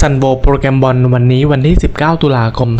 ซันโบโปรแกรมบอลวันนี้วันที่ 19 ตุลาคม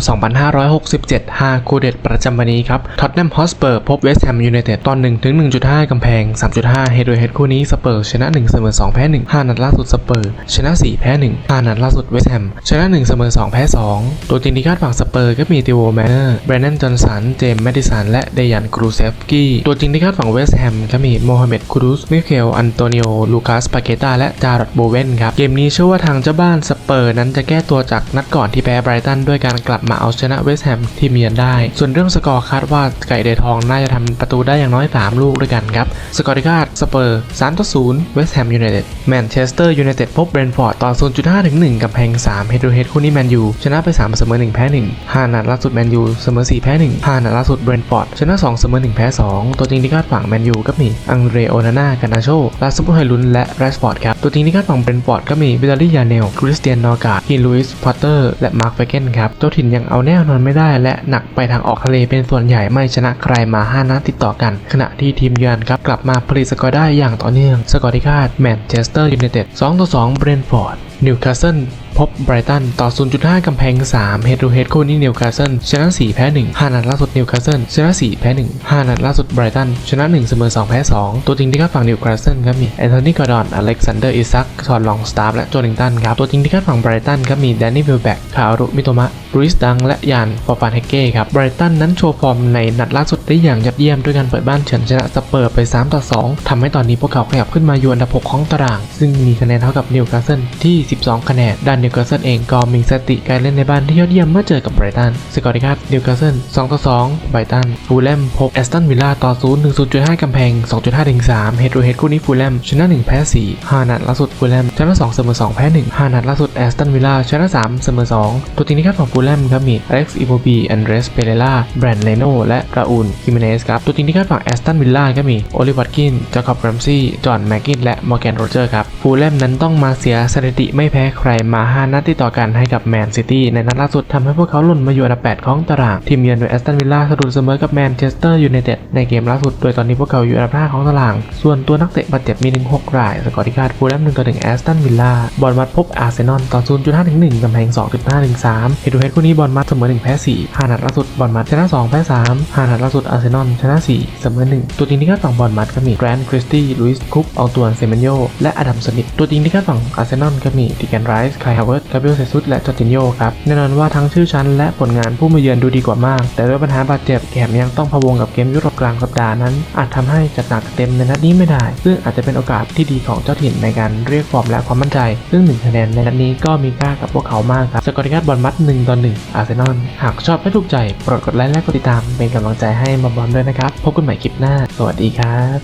2567 5 คู่เด็ดประจำวันนี้ครับ ท็อตแนมฮอสเปอร์พบเวสต์แฮมยูไนเต็ดตอน1ถึง1.5 กำแพง 3.5 เฮดโดยเฮดคู่นี้สเปอร์ชนะ 1 เสมอ 2 แพ้ 1 5 นัดล่าสุดสเปอร์ ชนะ 4 แพ้ 1 5 นัดล่าสุดเวสต์แฮมชนะ 1 เสมอ 2 แพ้ 2 ตัวจริงที่คาดหวังสเปอร์ก็มีติโวแมนเนอร์แบรนดอนจอห์นสันเจมส์แมดิสันและเดยันกรูเซฟกี้ตัวจริงที่คาดหวังเวสต์แฮมก็มีโมฮัมเหม็ดคูรุสมิเคลอันโตนิโอลูคัสปาเกตาและจารอดโบเวนครับเกมนี้เชื่อว่าทางเจ้าบ้านสเปอร์นั้นจะแก้ตัวจากนัดก่อนที่แพ้ไบรตันด้วยการกลับมาเอาชนะเวสต์แฮมที่เมียนได้ ส่วนเรื่องสกอร์คาดว่าไก่เดทองน่าจะทำประตูได้อย่างน้อย 3 ลูกด้วยกันครับ สกอร์ที่คาดสเปอร์3ต่อ0เวสต์แฮมยูไนเต็ดแมนเชสเตอร์ยูไนเต็ดพบเบรนฟอร์ดต่อ 0.5 ถึง 1 กับแพง3เฮดูเฮดคู่นี้แมนยูชนะไป 3 เสมอ 1 แพ้ 1 5 นัดล่าสุดแมนยูเสมอ 4 แพ้ 1 5 นัดล่าสุดเบรนฟอร์ดชนะ 2 เสมอ 1 แพ้ 2 ตัวจริงที่คาดหวังแมนยูก็มีอังเดรโอนาน่า กานาโชลาสมุทไฮลุนและแรชฟอร์ดครับตัวจริงที่คาดหวังเบรนฟอร์ดก็มีวิลารียาเนลคริสเตียนนอร์กาศฮีลุยส์พอตเตอร์และมาร์คเฟเกนครับเจ้าถิ่นยังเอาแน่นอนไม่ได้ และหนักไปทางออกทะเลเป็นส่วนใหญ่ไม่ชนะใครมา5นัดติดต่อกัน ขณะที่ทีมเยือนครับกลับมาผลิตสกอร์ได้อย่างต่อเนื่อง สกอร์ที่คาดแมนเชสเตอร์ยูไนเต็ด2ต่อ2เบรนฟอร์ดนิวคาสเซิล พบไบรตันต่อ 0.5 กำแพง 3 เฮด o ูเฮดคู่นี้นิวคาสเซิลชนะ 4 แพ้ 1 5 นัดล่าสุดนิวคาสเซิลชนะ 4 แพ้ 1 5 นัดล่าสุดไบรตันชนะ 1 เสมอ 2 แพ้ 2 ตัวจริงที่คาดฝั่งนิวคาสเซิลครับมีแอนโทนีกอร์ดอน อเล็กซานเดอร์อิซักทอนลองสตาร์และโจลิงตันครับ ตัวจริงที่คาดฝั่งไบรตันครับมีแดนนี่วิลแบ็กคารุมิโตมะบรูอิสดังและยานฟอร์ฟานเฮเก้ครับไบรตันนั้นโชว์ฟอร์มในนัดล่าสุดได้อย่างยอดเยี่ยมด้วยการเปิดบ้านเฉือนชนะสเปอร์ไป 3 ต่อ 2ทำให้ตอนนี้พวกเขาขยับขึ้นมาอยู่อันดับ 6 ของตาราง ซึ่งมีคะแนนเท่ากับนิวคาสเซิลที่ 12 คะแนนด้านนิวคาสเซิลเองก็มีสติการเล่นในบ้านที่ยอดเยี่ยมเมื่อเจอกับไบรตันสกอร์ที่คาดนิวคาสเซิล2ต่อ2ไบรตันฟูลแลมพบแอสตันวิลล่าต่อ0ถึง0.5กำแพง 2.5ถึง3เฮด o ูเฮดคู่นี้ฟูลแลมชนะ 1 แพ้ 4 5 นัดล่าสุดฟูลแลมชนะ2เสมอ2แพ้ 1 5 นัดล่าสุดแอสตันวิลล่าชนะ3เสมอ2ตัวจริงที่คาดของฟูลแลมครับมีอเล็กซ์อีโบบีอันเดรสเปเรล่าแบรนด์เลโนและราอูลคิมเนสครับตัวจริงที่คาดฝั่งแอสตันวิลล่าก็มีโอลิวัตกินจาคอบแรมซี่จอห์นแม็กกินและมอร์แกนโรเจอร์ครับฟูลแลมนั้นต้องมาเสียสถิติไม่แพ้ใครมา5 นัดติดต่อกันให้กับแมนซิตี้ในนัดล่าสุดทำให้พวกเขาหล่นมาอยู่อันดับ 8 ของตาราง ทีมเยือนโดยแอสตันวิลล่าสะดุดเสมอกับแมนเชสเตอร์ยูไนเต็ดในเกมล่าสุด โดยตอนนี้พวกเขาอยู่อันดับ 5 ของตาราง ส่วนตัวนักเตะบาดเจ็บมีถึง6ราย สกอร์ที่คาดฟูลแลม1ต่อ1แอสตันวิลล่าบอลมัดพบอาร์เซนอลต่อ0.5ถึง1กำแพง2.5ถึง3เฮดดูเฮดคู่นี้บอลมัดเสมอ1แพ้4 5นัดล่าสุดบอลมัดชนะ2แพ้3 5นัดล่าสุดอาร์เซนอลชนะ4เสมอ1ตัวจริงที่คาดฝั่งบอลมัดก็มีแกรนด์คริสตี้ลุยส์คุปเอาตัวเซเมนโยและอดัมสมิธตัวจริงที่คาดฝั่งอาร์เซนอลก็มีดิแกนไรส์ไคลฮาเวิร์ดกาเบลเซซุสและจอร์จินโยครับแน่นอนว่าทั้งชื่อชั้นและผลงานผู้มาเยือนดูดีกว่ามาก แต่ด้วยปัญหาบาดเจ็บแถมยังต้องพะวงกับเกมยุโรปกลางสัปดาห์นั้น อาจทำให้จัดหนักเต็มในนัดนี้ไม่ได้ ซึ่งอาจจะเป็นโอกาสที่ดีของเจ้าถิ่นในการเรียกฟอร์มและความมั่นใจ ซึ่งหนึ่งคะแนนในนัดนี้ก็มีค่ากับพวกเขามากครับสกอร์ที่คาดบอลมัด1ต่อ1อาร์เซนอลหากชอบและถูกใจโปรดกดไลค์และกดติดตามเป็นกำลังใจให้มบอลด้วยนะครับพบกันใหม่คลิปหน้า สวัสดีครับ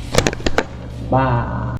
บ้า